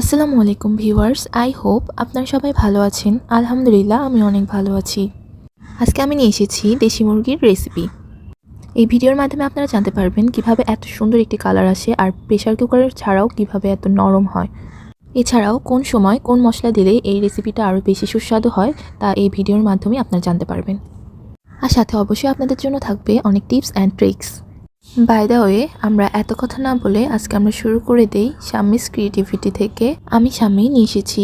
আসসালামু আলাইকুম viewers, I hope আপনারা সবাই ভালো আছেন। আলহামদুলিল্লাহ, আমি অনেক ভালো আছি। আজকে আমি নিয়ে এসেছি দেশি মুরগির রেসিপি এই ভিডিওর মাধ্যমে আপনারা জানতে পারবেন কীভাবে এত সুন্দর একটি কালার আসে আর প্রেশার কুকারের ছাড়াও কীভাবে এত নরম হয়। এছাড়াও কোন সময় কোন মশলা দিলে এই রেসিপিটা আরও বেশি সুস্বাদু হয়, তা এই ভিডিওর মাধ্যমে আপনারা জানতে পারবেন। আর সাথে অবশ্যই আপনাদের জন্য থাকবে অনেক tips and tricks by way আমরা এত কথা না বলে আজকে আমরা শুরু করে দেই শাম্মিস ক্রিয়েটিভিটি থেকে। আমি শাম্মি নিয়ে এসেছি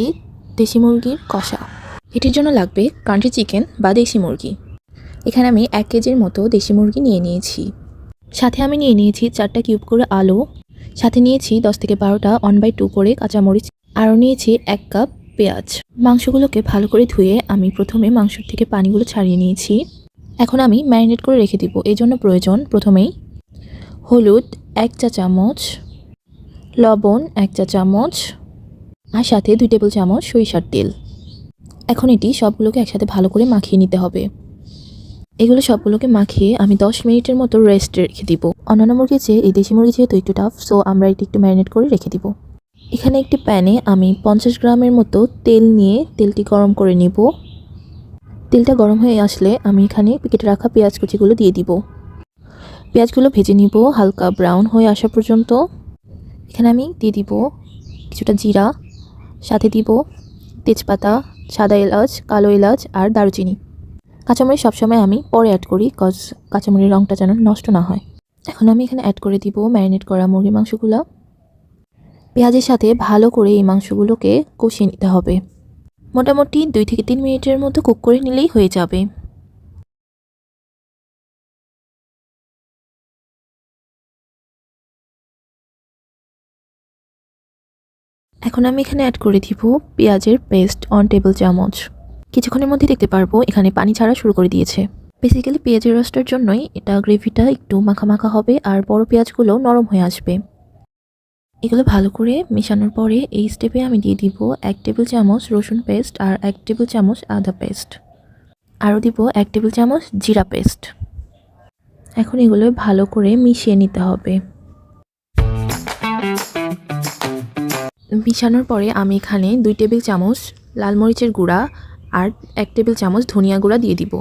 দেশি মুরগির কষা। এটির জন্য লাগবে কান্ট্রি চিকেন বা দেশি মুরগি। এখানে আমি এক কেজির মতো দেশি মুরগি নিয়ে নিয়েছি। সাথে আমি নিয়ে নিয়েছি চারটা কিউব করে আলু। সাথে নিয়েছি দশ থেকে বারোটা ওয়ান বাই টু করে কাঁচামরিচ। আরও নিয়েছি এক কাপ পেঁয়াজ। মাংসগুলোকে ভালো করে ধুয়ে আমি প্রথমে মাংস থেকে পানিগুলো ছাড়িয়ে নিয়েছি। এখন আমি ম্যারিনেট করে রেখে দিব। এই জন্য প্রয়োজন প্রথমেই হলুদ এক চা চামচ, লবণ এক চা চামচ, আর সাথে দুই টেবিল চামচ সরিষার তেল। এখন এটি সবগুলোকে একসাথে ভালো করে মাখিয়ে নিতে হবে। এগুলো সবগুলোকে মাখিয়ে আমি দশ মিনিটের মতো রেস্টে রেখে দিব। অন্যান্য মুরগির চেয়ে এই দেশি মুরগি যেহেতু একটু টাফ সো আমরা এটি একটু ম্যারিনেট করে রেখে দিব। এখানে একটি প্যানে আমি পঞ্চাশ গ্রামের মতো তেল নিয়ে তেলটি গরম করে নিব। তেলটা গরম হয়ে আসলে আমি এখানে কেটে রাখা পেঁয়াজ কুচিগুলো দিয়ে দিব। পেঁয়াজগুলো ভেজে নিব, হালকা ব্রাউন হয়ে আসা পর্যন্ত। এখানে আমি দিয়ে দিব কিছুটা জিরা, সাথে দিব তেজপাতা, সাদা এলাচ, কালো এলাচ আর দারুচিনি। কাঁচামরিচ সবসময় আমি পরে অ্যাড করি কজ কাঁচামরির রঙটা যেন নষ্ট না হয়। এখন আমি এখানে অ্যাড করে দিব ম্যারিনেট করা মুরগির মাংসগুলো। পেঁয়াজের সাথে ভালো করে এই মাংসগুলোকে কষিয়ে নিতে হবে। মোটামুটি দুই থেকে তিন মিনিটের মতো কুক করে নিলেই হয়ে যাবে। এখন আমি এখানে অ্যাড করে দিব পেঁয়াজের পেস্ট অন টেবিল চামচ। কিছুক্ষণের মধ্যে দেখতে পারব এখানে পানি ছাড়া শুরু করে দিয়েছে। বেসিক্যালি পেঁয়াজের রসটার জন্যই এটা গ্রেভিটা একটু মাখা মাখা হবে আর বড় পেঁয়াজগুলো নরম হয়ে আসবে। এগুলো ভালো করে মেশানোর পরে এই স্টেপে আমি দিয়ে দিব এক টেবিল চামচ রসুন পেস্ট আর এক টেবিল চামচ আদা পেস্ট আরও দিব এক টেবিল চামচ জিরা পেস্ট এখন এগুলো ভালো করে মিশিয়ে নিতে হবে। মিশানোর পরে আমি এখানে দুই টেবিল চামচ লাল মরিচের গুঁড়া আর এক টেবিল চামচ ধনিয়া গুঁড়া দিয়ে দিব।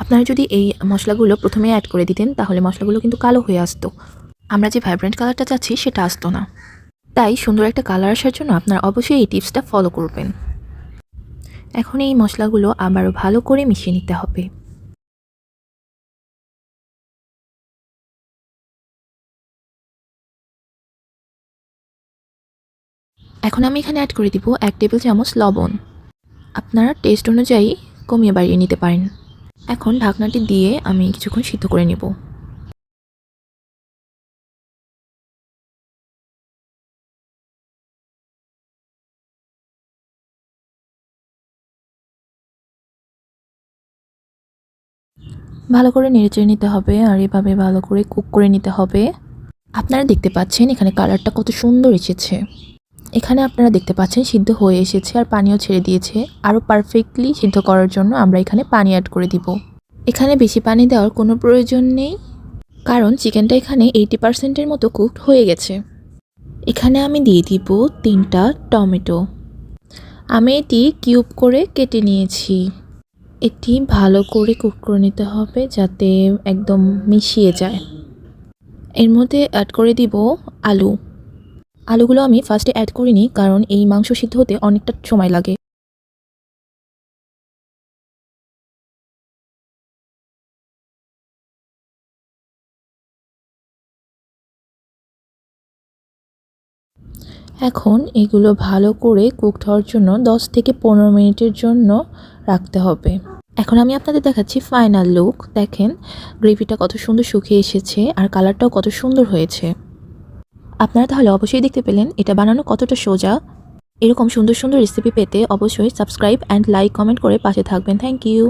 আপনারা যদি এই মশলাগুলো প্রথমে অ্যাড করে দিতেন, তাহলে মশলাগুলো কিন্তু কালো হয়ে আসতো। আমরা যে ভাইব্রেন্ট কালারটা চাচ্ছি, সেটা আসতো না। তাই সুন্দর একটা কালার আসার জন্য আপনারা অবশ্যই এই টিপসটা ফলো করবেন। এখন এই মশলাগুলো আবারও ভালো করে মিশিয়ে নিতে হবে। এখন আমি এখানে অ্যাড করে দিব এক টেবিল চামচ লবণ। আপনারা টেস্ট অনুযায়ী কমিয়ে বাড়িয়ে নিতে পারেন। এখন ঢাকনাটি দিয়ে আমি কিছুক্ষণ সিদ্ধ করে নেব। ভালো করে নেড়েচেড়ে নিতে হবে আর এভাবে ভালো করে কুক করে নিতে হবে। আপনারা দেখতে পাচ্ছেন এখানে কালারটা কত সুন্দর এসেছে। এখানে আপনারা দেখতে পাচ্ছেন সিদ্ধ হয়ে এসেছে আর পানিও ছেড়ে দিয়েছে। আরও পারফেক্টলি সিদ্ধ করার জন্য আমরা এখানে পানি অ্যাড করে দিব। এখানে বেশি পানি দেওয়ার কোনো প্রয়োজন নেই, কারণ চিকেনটা এখানে এইটি পার্সেন্টের মতো কুকড হয়ে গেছে। এখানে আমি দিয়ে দিব তিনটা টমেটো। আমি এটি কিউব করে কেটে নিয়েছি। এটি ভালো করে কুক করে নিতে হবে যাতে একদম মিশিয়ে যায়। এর মধ্যে অ্যাড করে দিব আলু। আলুগুলো আমি ফার্স্টে অ্যাড করিনি কারণ এই মাংস সিদ্ধ হতে অনেকটা সময় লাগে। এখন এগুলো ভালো করে কুকড হওয়ার জন্য 10 থেকে পনেরো মিনিটের জন্য রাখতে হবে। এখন আমি আপনাদের দেখাচ্ছি ফাইনাল লুক দেখেন গ্রেভিটা কত সুন্দর শুকিয়ে এসেছে আর কালারটাও কত সুন্দর হয়েছে। আপনারা তাহলে অবশ্যই দেখতে পেলেন এটা বানানো কতটা সোজা। এরকম সুন্দর সুন্দর রেসিপি পেতে অবশ্যই সাবস্ক্রাইব অ্যান্ড লাইক কমেন্ট করে পাশে থাকবেন। Thank you